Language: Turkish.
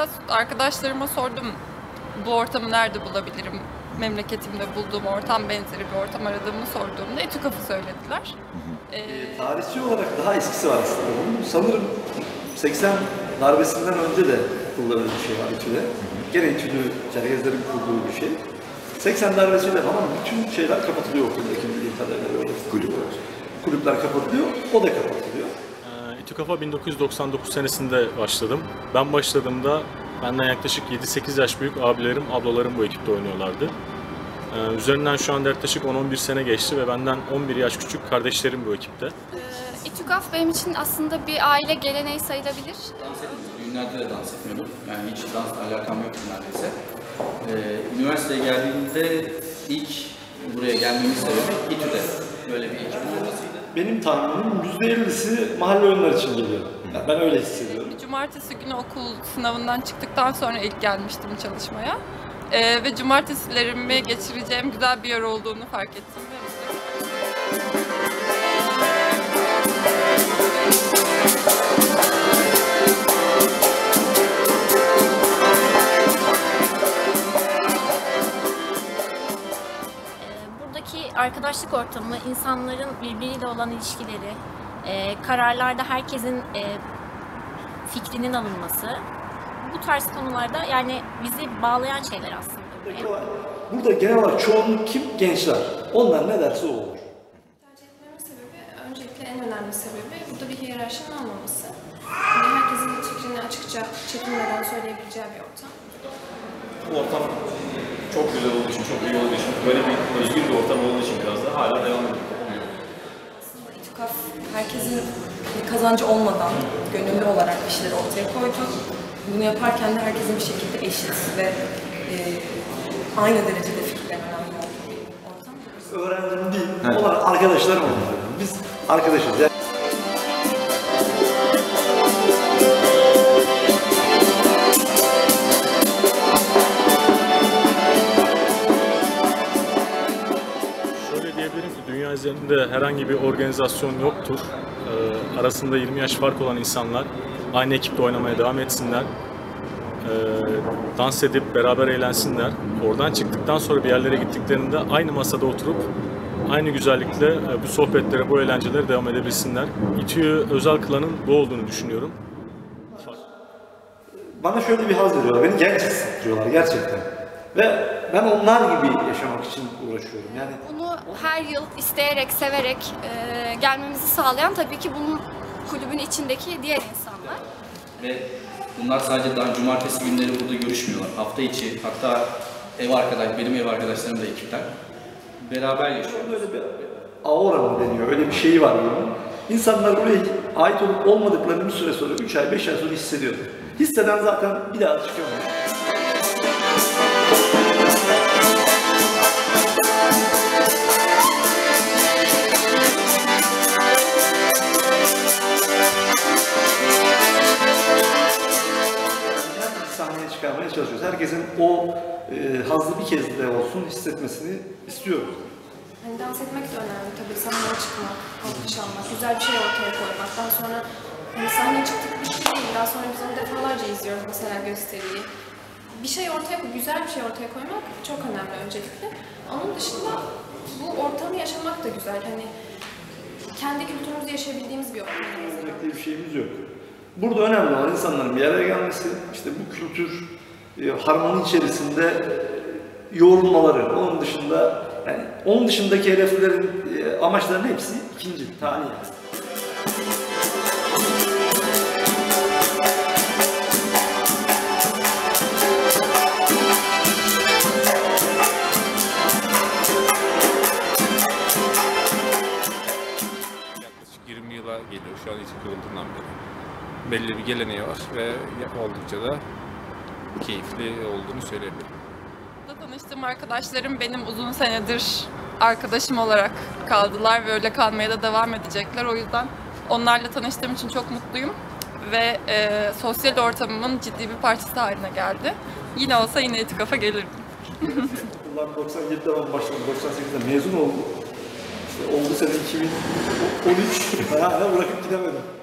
kazandığımda arkadaşlarıma sordum bu ortamı nerede bulabilirim? Memleketimde bulduğum ortam benzeri bir ortam aradığımı sorduğumda ETÜKAF'ı söylediler. Ee, Tarihçi olarak daha eskisi var aslında bunun. Sanırım 80 darbesinden önce de kullanılan bir şey var İTÜ'de. Gene İTÜ'lü Çerkezlerin kurduğu bir şey. 80 darbesiyle falan bütün şeyler kapatılıyor okuldaki bildiğim kadarıyla. Kulüpler. Kulüpler kapatılıyor, o da kapatılıyor. Ee, İTÜ Kafa 1999 senesinde başladım. Ben başladığımda benden yaklaşık 7-8 yaş büyük abilerim, ablalarım bu ekipte oynuyorlardı. Ee, üzerinden şu anda yaklaşık 10-11 sene geçti ve benden 11 yaş küçük kardeşlerim bu ekipte. İTÜKAF benim için aslında bir aile geleneği sayılabilir. Dans. Düğünlerde de dans etmiyordum. Yani hiç dansla alakam yoktu neredeyse. Ee, üniversiteye geldiğimde ilk buraya gelmemin sebebi İTÜ'de böyle bir ekip olmasıydı. Benim tahminim %50'si mahalle oyunları için geliyor. Yani ben öyle hissediyorum. Cumartesi günü okul sınavından çıktıktan sonra ilk gelmiştim çalışmaya. Ee, ve cumartesilerimi geçireceğim güzel bir yer olduğunu fark ettim. ve arkadaşlık ortamı, insanların birbiriyle olan ilişkileri, e, kararlarda herkesin e, fikrinin alınması, bu tarz konularda yani bizi bağlayan şeyler aslında. buraya. Burada genel olarak çoğunluk kim? Gençler. Onlar ne derse o olur. Tercih etmemin sebebi, öncelikle en önemli sebebi burada bir hiyerarşinin olmaması. Yani herkesin fikrini açıkça, çekinmeden söyleyebileceği bir ortam. Bu ortam çok güzel olduğu için, çok iyi olduğu için, böyle bir özgür bir ortam olduğu için biraz da hala devam ediyor. İTÜKAF herkesin bir kazancı olmadan gönüllü olarak bir şeyler ortaya koydu. Bunu yaparken de herkesin bir şekilde eşit ve e, aynı derecede fikirlerin önemli olduğu bir ortam. Öğrencim değil, onlar arkadaşlarım onlar. Biz arkadaşız. Yani üzerinde herhangi bir organizasyon yoktur. Ee, arasında 20 yaş fark olan insanlar aynı ekipte oynamaya devam etsinler. Ee, dans edip beraber eğlensinler. Oradan çıktıktan sonra bir yerlere gittiklerinde aynı masada oturup aynı güzellikle e, bu sohbetlere, bu eğlencelere devam edebilsinler. İTÜ'yü özel kılanın bu olduğunu düşünüyorum. bana şöyle bir haz veriyorlar. Beni genç hissettiriyorlar gerçekten. Ve ben onlar gibi yaşamak için uğraşıyorum. Yani Bunu her yıl isteyerek, severek e, gelmemizi sağlayan tabii ki bunun kulübün içindeki diğer insanlar. Ve bunlar sadece daha cumartesi günleri burada görüşmüyorlar. Hafta içi hatta ev arkadaş, benim ev arkadaşlarım da ekipten. Beraber yaşıyor. böyle bir aura mı deniyor, öyle bir şey var bunun. İnsanlar buraya ait olup olmadıklarını bir süre sonra, 3 ay, 5 ay sonra hissediyor. Hisseden zaten bir daha çıkamıyor. Sahneye çıkarmaya çalışıyoruz. Herkesin o e, hazzı bir kez de olsun hissetmesini istiyoruz. Hani dans etmek de önemli tabii. Sahneye çıkmak, alkış almak, güzel bir şey ortaya koymak. Daha sonra hani sahneye çıktık bir şey değil. Daha sonra biz onu defalarca izliyoruz mesela gösteriyi. Bir şey ortaya, güzel bir şey ortaya koymak çok önemli öncelikle. Onun dışında bu ortamı yaşamak da güzel. Hani kendi kültürümüzü yaşayabildiğimiz bir ortam. Diye bir şeyimiz yok. Burada önemli olan insanların bir araya gelmesi, işte bu kültür e, harmoni içerisinde e, yoğrulmaları. Onun dışında yani onun dışındaki hedeflerin, e, hepsi ikinci, tane yıla geliyor şu an için kurulduğundan beri. Belli bir geleneği var ve oldukça da keyifli olduğunu söyleyebilirim. Burada tanıştığım arkadaşlarım benim uzun senedir arkadaşım olarak kaldılar ve öyle kalmaya da devam edecekler. O yüzden onlarla tanıştığım için çok mutluyum ve e, sosyal ortamımın ciddi bir parçası haline geldi. Yine olsa yine itikafa gelirdim. Ulan 97'de ben başladım, 98'de mezun oldum. İşte oldu sene 2013, hala bırakıp gidemedim.